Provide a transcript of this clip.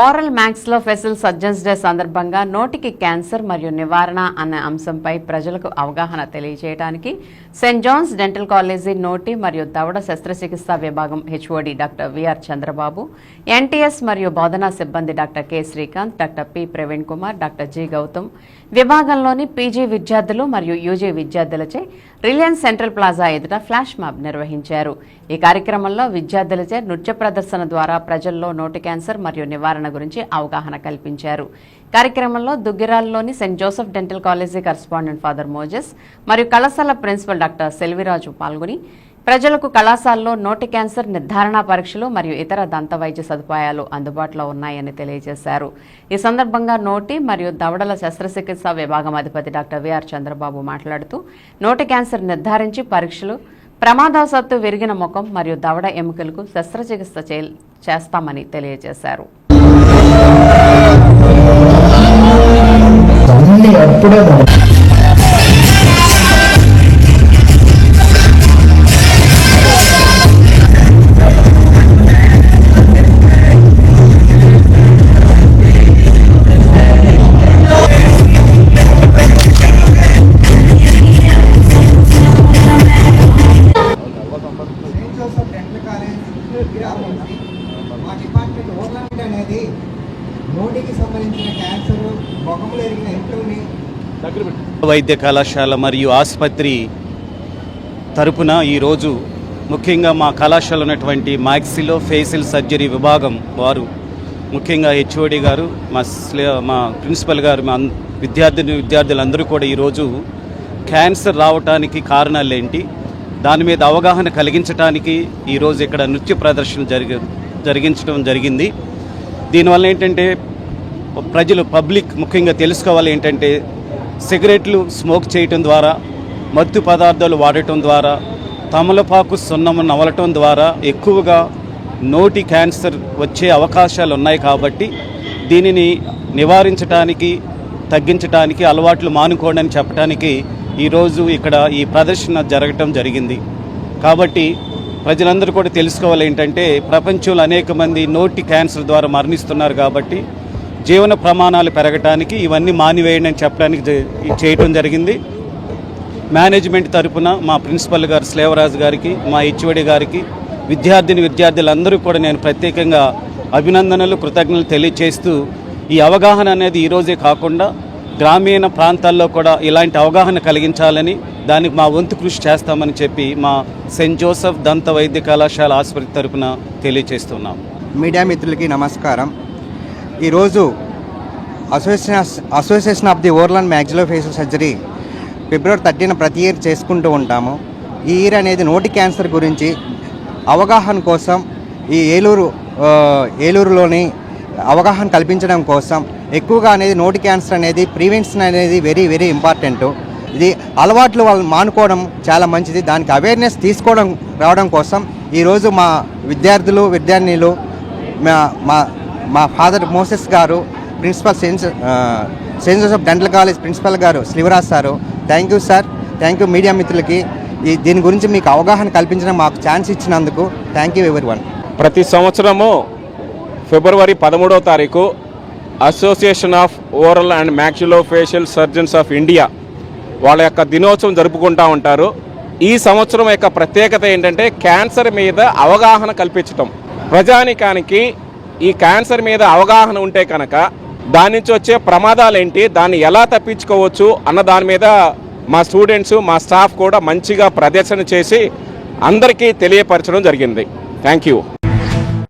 Oral maxillofacial surgeons day సందర్భంగా నోటికి cancer మరియు నివారణ అనే అంశంపై ప్రజలకు అవగాహన తెలియజేయడానికి సెయింట్ జాన్స్ డెంటల్ కాలేజీ నోటి మరియు దవడ శస్త్రచికిత్సా విభాగం HOD doctor V R Chandrababu NTS మరియు బోధనా సిబ్బంది doctor K Srikanth doctor P Praveen Kumar doctor G Gautam. విభాగంలోని PG విద్యార్థులు మరియు యూజీ విద్యార్థులచే రిలయన్స్ సెంట్రల్ ప్లాజా ఎదుట ఫ్లాష్ మ్యాబ్ నిర్వహించారు. ఈ కార్యక్రమంలో విద్యార్థులచే నృత్య ప్రదర్శన ద్వారా ప్రజల్లో నోటి క్యాన్సర్ మరియు నివారణ గురించి అవగాహన కల్పించారు. కార్యక్రమంలో దుగ్గిరాల్లోని saint Joseph dental college correspondent father Moses మరియు కళాశాల ప్రిన్సిపల్ డాక్టర్ సెల్విరాజు పాల్గొని ప్రజలకు కళాశాలలో నోటి క్యాన్సర్ నిర్ధారణ పరీక్షలు మరియు ఇతర దంత వైద్య సదుపాయాలు అందుబాటులో ఉన్నాయని తెలియజేశారు. ఈ సందర్భంగా నోటి మరియు దవడల శస్త్రచికిత్స విభాగం అధిపతి డాక్టర్ విఆర్ చంద్రబాబు మాట్లాడుతూ నోటి క్యాన్సర్ నిర్ధారించి పరీక్షలు ప్రమాదవశాత్తు విరిగిన ముఖం మరియు దవడ ఎముకలకు శస్త్రచికిత్స చేస్తామని తెలియజేశారు. అప్పుడే మనం సెయింట్ జోసెఫ్ డెంటల్ కాలేజ్ గ్రామంకి మా డిపార్ట్మెంట్ ఓర్నమెంట్ అనేది నోటికి సంబంధించిన క్యాన్సర్ ముఖంలో ఎరిగిన వైద్య కళాశాల మరియు ఆసుపత్రి తరపున ఈరోజు ముఖ్యంగా మా కళాశాల ఉన్నటువంటి మ్యాక్సిలో ఫేసిల్ సర్జరీ విభాగం వారు ముఖ్యంగా హెచ్ఓడి గారు మా స్లే మా ప్రిన్సిపల్ గారు మా విద్యార్థిని విద్యార్థులందరూ కూడా ఈరోజు క్యాన్సర్ రావటానికి కారణాలు ఏంటి దాని మీద అవగాహన కలిగించడానికి ఈరోజు ఇక్కడ నృత్య ప్రదర్శన జరిగి జరిగించడం జరిగింది. దీనివల్ల ఏంటంటే ప్రజలు పబ్లిక్ ముఖ్యంగా తెలుసుకోవాలి ఏంటంటే సిగరెట్లు స్మోక్ చేయటం ద్వారా మత్తు పదార్థాలు వాడటం ద్వారా తమలపాకు సున్నము నవలటం ద్వారా ఎక్కువగా నోటి క్యాన్సర్ వచ్చే అవకాశాలు ఉన్నాయి కాబట్టి దీనిని నివారించడానికి తగ్గించడానికి అలవాట్లు మానుకోండి అని చెప్పడానికి ఈరోజు ఇక్కడ ఈ ప్రదర్శన జరగటం జరిగింది. కాబట్టి ప్రజలందరూ కూడా తెలుసుకోవాలి ఏంటంటే ప్రపంచంలో అనేక మంది నోటి క్యాన్సర్ ద్వారా మరణిస్తున్నారు కాబట్టి జీవన ప్రమాణాలు పెరగటానికి ఇవన్నీ మానివేయండి అని చెప్పడానికి చేయటం జరిగింది. మేనేజ్మెంట్ తరపున మా ప్రిన్సిపల్ గారు స్లేవరాజు గారికి మా హెచ్ఓడి గారికి విద్యార్థిని విద్యార్థులందరూ కూడా నేను ప్రత్యేకంగా అభినందనలు కృతజ్ఞతలు తెలియచేస్తూ ఈ అవగాహన అనేది ఈరోజే కాకుండా గ్రామీణ ప్రాంతాల్లో కూడా ఇలాంటి అవగాహన కలిగించాలని దానికి మా వంతు కృషి చేస్తామని చెప్పి మా సెయింట్ జోసెఫ్ దంత వైద్య కళాశాల ఆసుపత్రి తరపున తెలియచేస్తున్నాం. మీడియా మిత్రులకి నమస్కారం. ఈరోజు association association of the oral maxillofacial surgery February thirteen ప్రతి ఇయర్ చేసుకుంటూ ఉంటాము. ఈ ఇయర్ అనేది నోటి క్యాన్సర్ గురించి అవగాహన కోసం ఈ ఏలూరు ఏలూరులోని అవగాహన కల్పించడం కోసం ఎక్కువగా అనేది నోటి క్యాన్సర్ అనేది ప్రివెన్షన్ అనేది వెరీ వెరీ ఇంపార్టెంట్. ఇది అలవాట్లు వాళ్ళు మానుకోవడం చాలా మంచిది. దానికి అవేర్నెస్ తీసుకోవడం రావడం కోసం ఈరోజు మా విద్యార్థులు విద్యార్థినిలు మా మా మా ఫాదర్ మోసెస్ గారు principal saint saint Joseph dental college principal గారు Srivaraj sir thank you sir thank you media మిత్రులకి. ఈ దీని గురించి మీకు అవగాహన కల్పించడం మాకు ఛాన్స్ ఇచ్చినందుకు థ్యాంక్ యూ ఎవరి వన్ ప్రతి సంవత్సరము ఫిబ్రవరి పదమూడవ తారీఖు association of oral and maxillofacial surgeons of India వాళ్ళ యొక్క దినోత్సవం జరుపుకుంటూ ఉంటారు. ఈ సంవత్సరం యొక్క ప్రత్యేకత ఏంటంటే క్యాన్సర్ మీద అవగాహన కల్పించటం. ప్రజానికానికి ఈ క్యాన్సర్ మీద అవగాహన ఉంటే కనుక దాని నుంచి వచ్చే ప్రమాదాలు ఏంటి దాన్ని ఎలా తప్పించుకోవచ్చు అన్న దాని మీద మా స్టూడెంట్స్ మా స్టాఫ్ కూడా మంచిగా ప్రదర్శన చేసి అందరికీ తెలియపరచడం జరిగింది. Thank you.